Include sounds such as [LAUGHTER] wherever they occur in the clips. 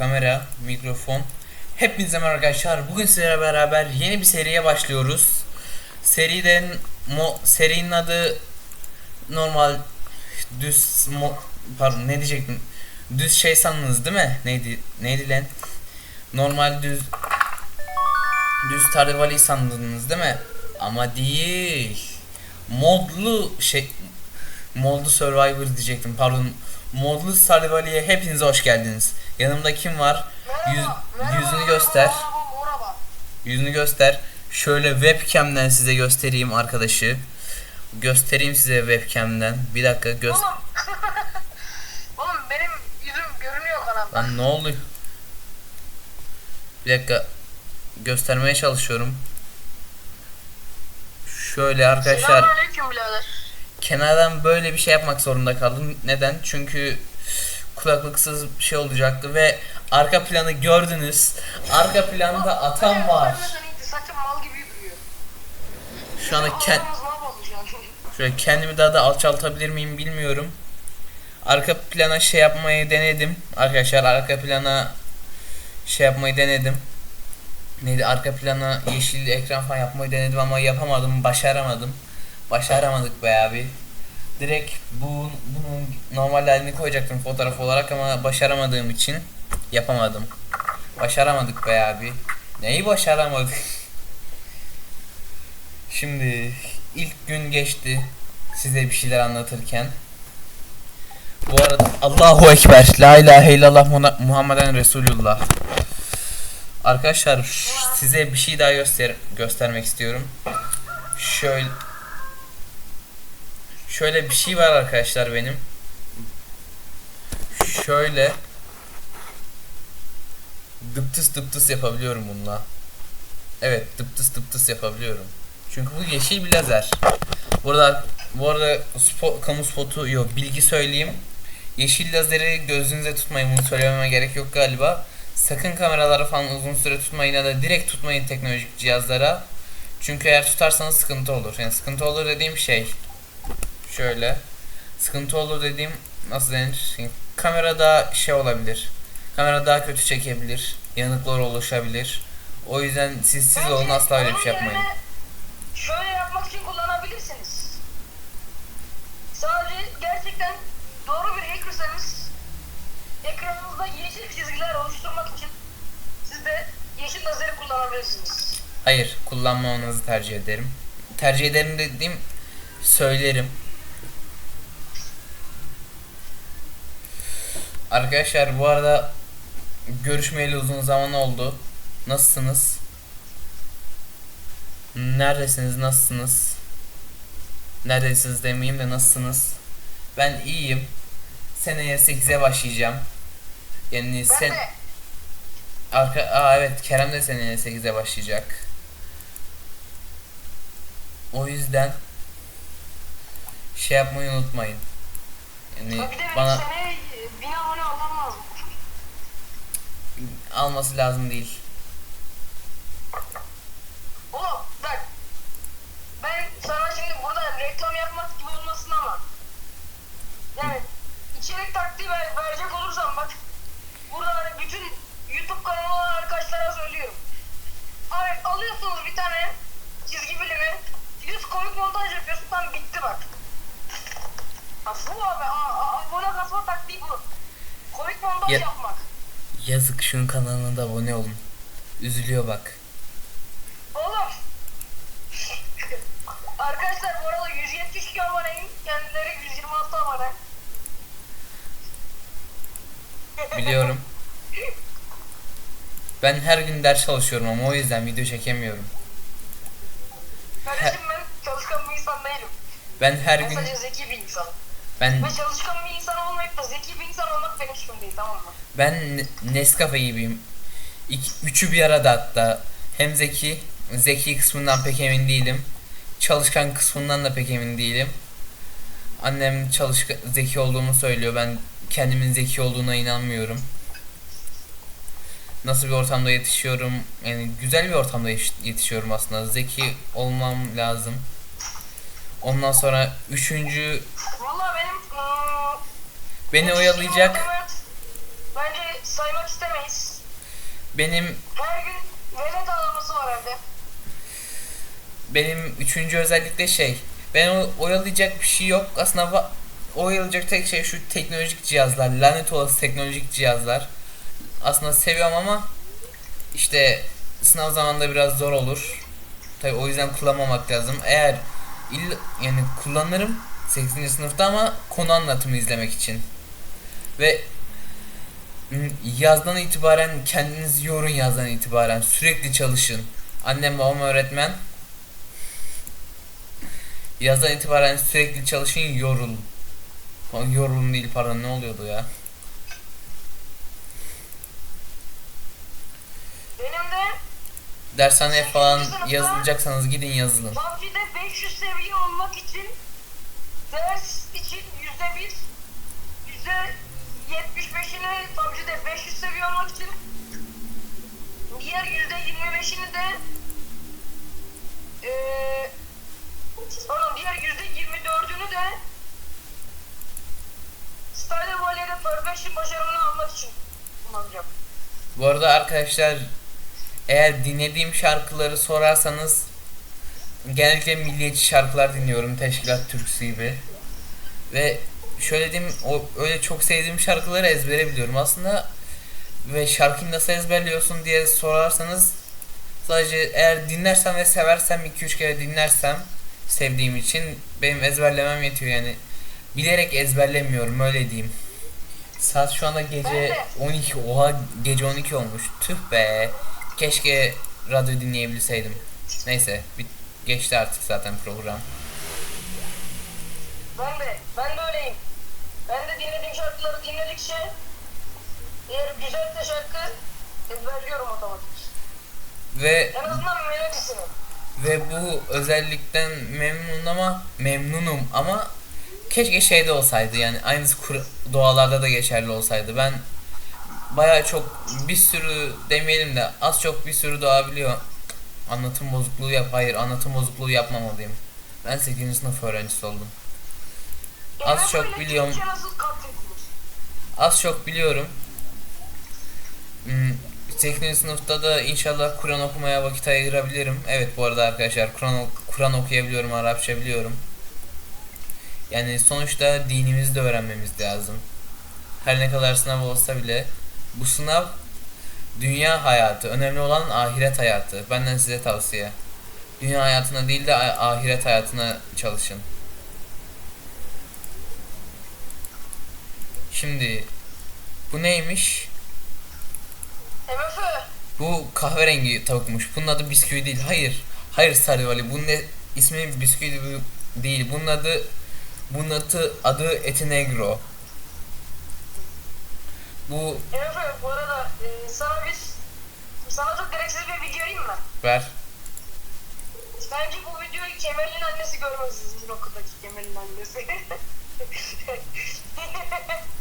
kamera, mikrofon. Hepinize merhaba arkadaşlar. Bugün sizlerle beraber yeni bir seriye başlıyoruz. Seriden mo serinin adı normal düz mo pardon ne diyecektim? Düz şey sandınız değil mi? Neydi? Neydi lan? Normal düz düz Stardew sandınız değil mi? Ama değil. Modlu şey Modlu Survivor diyecektim pardon. Modlu Stardew hepinize hoş geldiniz. Yanımda kim var? Yüz, yüzünü göster. Yüzünü göster. Şöyle webcam'den size göstereyim arkadaşı. Göstereyim size webcam'den. Bir dakika göz Oğlum. [LAUGHS] Oğlum benim yüzüm görünüyor kanalda. Lan ne oluyor? Bir dakika göstermeye çalışıyorum. Şöyle arkadaşlar Selamünaleyküm birader. kenardan böyle bir şey yapmak zorunda kaldım. Neden? Çünkü kulaklıksız bir şey olacaktı ve arka planı gördünüz. Arka planda atam var. Saçım mal gibi duruyor. Şu anda kend [LAUGHS] şöyle kendimi daha da alçaltabilir miyim bilmiyorum. Arka plana şey yapmayı denedim. Arkadaşlar arka plana şey yapmayı denedim. Neydi arka plana yeşil ekran falan yapmayı denedim ama yapamadım, başaramadım. Başaramadık be abi. Direkt bu bunun normal halini koyacaktım fotoğraf olarak ama başaramadığım için yapamadım. Başaramadık be abi. Neyi başaramadık? [LAUGHS] Şimdi ilk gün geçti size bir şeyler anlatırken. Bu arada Allahu Ekber. La ilahe illallah Muha- Muhammeden Resulullah. Arkadaşlar size bir şey daha göster göstermek istiyorum. Şöyle Şöyle bir şey var arkadaşlar benim. Şöyle dıptıs dıptıs yapabiliyorum bununla. Evet dıptıs dıptıs yapabiliyorum. Çünkü bu yeşil bir lazer. Burada bu arada spot, kamu spotu yok bilgi söyleyeyim. Yeşil lazeri gözünüze tutmayın bunu söylememe gerek yok galiba. Sakın kameraları falan uzun süre tutmayın ya da direkt tutmayın teknolojik cihazlara. Çünkü eğer tutarsanız sıkıntı olur. Yani sıkıntı olur dediğim şey şöyle. Sıkıntı olur dediğim nasıl denir? Yani kamerada şey olabilir. Kamera daha kötü çekebilir. Yanıklar oluşabilir. O yüzden siz siz olun Bence asla öyle bir şey yapmayın. yerine Şöyle yapmak için kullanabilirsiniz. Sadece gerçekten doğru bir hackersanız ekranınızda yeşil çizgiler oluşturmak için siz de yeşil lazeri kullanabilirsiniz. Hayır, kullanmamanızı tercih ederim. Tercih ederim dediğim söylerim. Arkadaşlar bu arada görüşmeyeli uzun zaman oldu. Nasılsınız? Neredesiniz? Nasılsınız? Neredesiniz demeyeyim de nasılsınız? Ben iyiyim. Seneye 8'e başlayacağım. Yani Ben sen de Arka Aa evet Kerem de seneye 8'e başlayacak. O yüzden şey yapmayı unutmayın. Yani de bana bir sene bin abone olmam lazım. Alması lazım değil. Oğlum bak ben sana şimdi burada reklam yapmak gibi olmasın ama yani içerik taktiği ver, verecek olursam bak burada hani bütün YouTube kanalı olan arkadaşlara söylüyorum. Abi alıyorsunuz bir tane çizgi filmi 100 komik montaj yapıyorsun tam bitti bak. Ha, bu abi a, a, abone kasma taktiği bu. Komik montaj Ya-. Yazık şunun kanalına da abone olun. Üzülüyor bak. Oğlum. Arkadaşlar bu arada 172 aboneyim. Kendileri 126 abone. Biliyorum. Ben her gün ders çalışıyorum ama o yüzden video çekemiyorum. Kardeşim ben çalışkan bir insan değilim. Ben her gün sadece zeki bir insanım. ben Ve çalışkan işim değil tamam mı? Ben Ne- Nescafe gibiyim. İki, üçü bir arada hatta. Hem zeki, zeki kısmından pek emin değilim. Çalışkan kısmından da pek emin değilim. Annem çalışkan, zeki olduğumu söylüyor. Ben kendimin zeki olduğuna inanmıyorum. Nasıl bir ortamda yetişiyorum? Yani güzel bir ortamda yetiş- yetişiyorum aslında. Zeki olmam lazım. Ondan sonra üçüncü beni oyalayacak Bence saymak istemeyiz. Benim Her gün velet ağlaması var evde. benim üçüncü özellikle şey. Ben oyalayacak bir şey yok. Aslında oyalayacak tek şey şu teknolojik cihazlar. Lanet olası teknolojik cihazlar. Aslında seviyorum ama işte sınav zamanında biraz zor olur. Tabi o yüzden kullanmamak lazım. Eğer ill yani kullanırım 8. sınıfta ama konu anlatımı izlemek için. Ve yazdan itibaren kendinizi yorun yazdan itibaren sürekli çalışın. Annem babam öğretmen. Yazdan itibaren sürekli çalışın yorulun. Yorulun değil pardon ne oluyordu ya? Benim de Dershaneye falan yazılacaksanız gidin yazılın. PUBG'de 500 seviye olmak için ders için yüzde bir yüzde 75'ini PUBG'de 500 seviye olmak için diğer yüzde 25'ini de eee pardon diğer yüzde 24'ünü de Stardew Valley'de Perfection başarımını almak için kullanacağım. Bu arada arkadaşlar eğer dinlediğim şarkıları sorarsanız genellikle milliyetçi şarkılar dinliyorum teşkilat türküsü gibi. Ve şöyle diyeyim o öyle çok sevdiğim şarkıları ezbere biliyorum. Aslında ve şarkıyı nasıl ezberliyorsun diye sorarsanız sadece eğer dinlersem ve seversem 2-3 kere dinlersem sevdiğim için benim ezberlemem yetiyor yani. Bilerek ezberlemiyorum öyle diyeyim. Saat şu anda gece 12 oha gece 12 olmuş. Tüh be. Keşke radyo dinleyebilseydim. Neyse bit geçti artık zaten program. Ben de öyleyim. Ben de dinlediğim şarkıları dinledikçe eğer güzelse şarkı ezberliyorum otomatik. ve En azından melodisini. ve bu özellikten memnun ama memnunum ama keşke şeyde olsaydı yani aynısı doğalarda da geçerli olsaydı ben baya çok bir sürü demeyelim de az çok bir sürü doğa biliyor anlatım bozukluğu yap hayır anlatım bozukluğu yapmamalıyım ben 8. sınıf öğrencisi oldum Az çok biliyorum. Nasıl? Az çok biliyorum. Hmm, 8. sınıfta da inşallah Kur'an okumaya vakit ayırabilirim. Evet bu arada arkadaşlar Kur'an Kur'an okuyabiliyorum, Arapça biliyorum. Yani sonuçta dinimizi de öğrenmemiz lazım. Her ne kadar sınav olsa bile bu sınav dünya hayatı, önemli olan ahiret hayatı. Benden size tavsiye. Dünya hayatına değil de ahiret hayatına çalışın. Şimdi bu neymiş? MFÖ. Bu kahverengi tavukmuş. Bunun adı bisküvi değil. Hayır. Hayır Sarıvali. Bunun ne, ismi bisküvi değil. Bunun adı bunun adı, adı Etinegro. Bu MFÖ bu arada e, sana bir sana çok gereksiz bir video vereyim mi? ver. Bence bu videoyu Kemal'in annesi görmez sizin okuldaki Kemal'in annesi. [LAUGHS] [LAUGHS]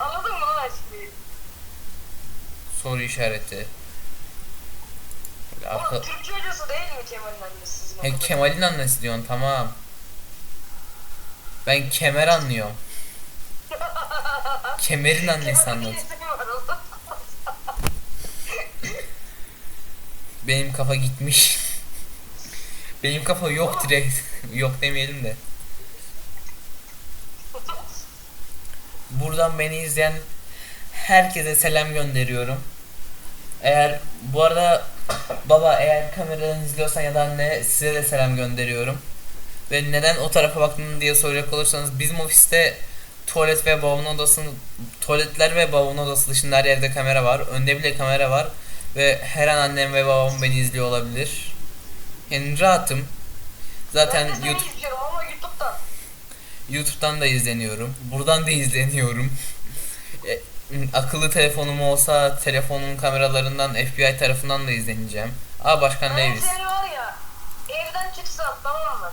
Anladın mı lan şimdi? Soru işareti. Arka... Oğlum Türkçe hocası değil mi Kemal'in annesi sizin He? Kemal'in annesi diyorsun tamam. Ben kemer anlıyorum. [LAUGHS] Kemer'in annesi orada. Benim kafa gitmiş. Benim kafa yok direkt. yok demeyelim de. Buradan beni izleyen herkese selam gönderiyorum. Eğer bu arada baba eğer kameradan izliyorsan ya da anne size de selam gönderiyorum. Ve neden o tarafa baktın diye soracak olursanız bizim ofiste tuvalet ve babamın odasının tuvaletler ve babamın odası dışında her yerde kamera var. Önde bile kamera var ve her an annem ve babam beni izliyor olabilir. Yani rahatım. Zaten YouTube. YouTube'dan da izleniyorum. Buradan da izleniyorum. E, akıllı telefonum olsa telefonun kameralarından FBI tarafından da izleneceğim. Aa Başkan Davis. seni var ya evden çıksam tamam mı?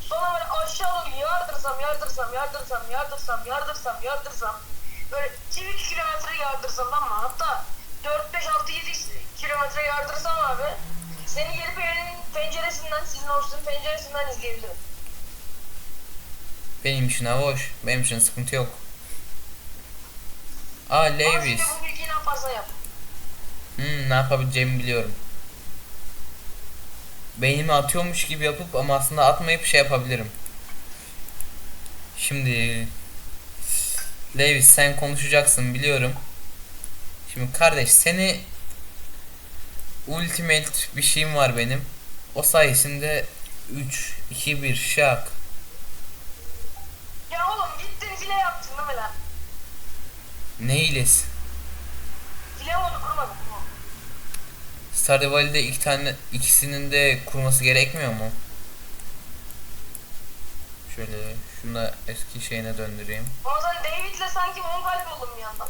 Sonra böyle aşağı doğru yardırsam yardırsam yardırsam yardırsam yardırsam yardırsam böyle çift kilometre yardırsam tamam mı? Hatta 4 5 6 7 kilometre yardırsam abi seni gelip evinin penceresinden sizin ofisin penceresinden izleyebilirim. Benim için ha hoş. Benim için sıkıntı yok. Aa Levis. bu bilgiyi yap. Hmm, ne yapabileceğimi biliyorum. Beynimi atıyormuş gibi yapıp ama aslında atmayıp şey yapabilirim. Şimdi Lewis sen konuşacaksın biliyorum. Şimdi kardeş seni Ultimate bir şeyim var benim. O sayesinde 3 2 1 şak. Ya oğlum gittin file yaptın değil mi lan? Ne hilesi? File modu kurmadın mı? Stardew Valley'de iki tane ikisinin de kurması gerekmiyor mu? Şöyle şunu da eski şeyine döndüreyim. Ama sen David'le sanki on kalp oldun bir yandan.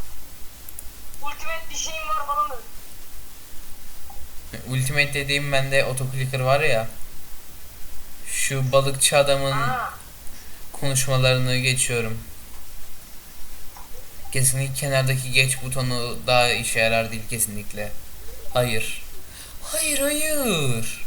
Ultimate bir şeyim var falan dedin. Ultimate dediğim bende otoclicker var ya. Şu balıkçı adamın Ha. konuşmalarını geçiyorum. Kesinlikle kenardaki geç butonu daha işe yarar değil kesinlikle. Hayır. Hayır hayır.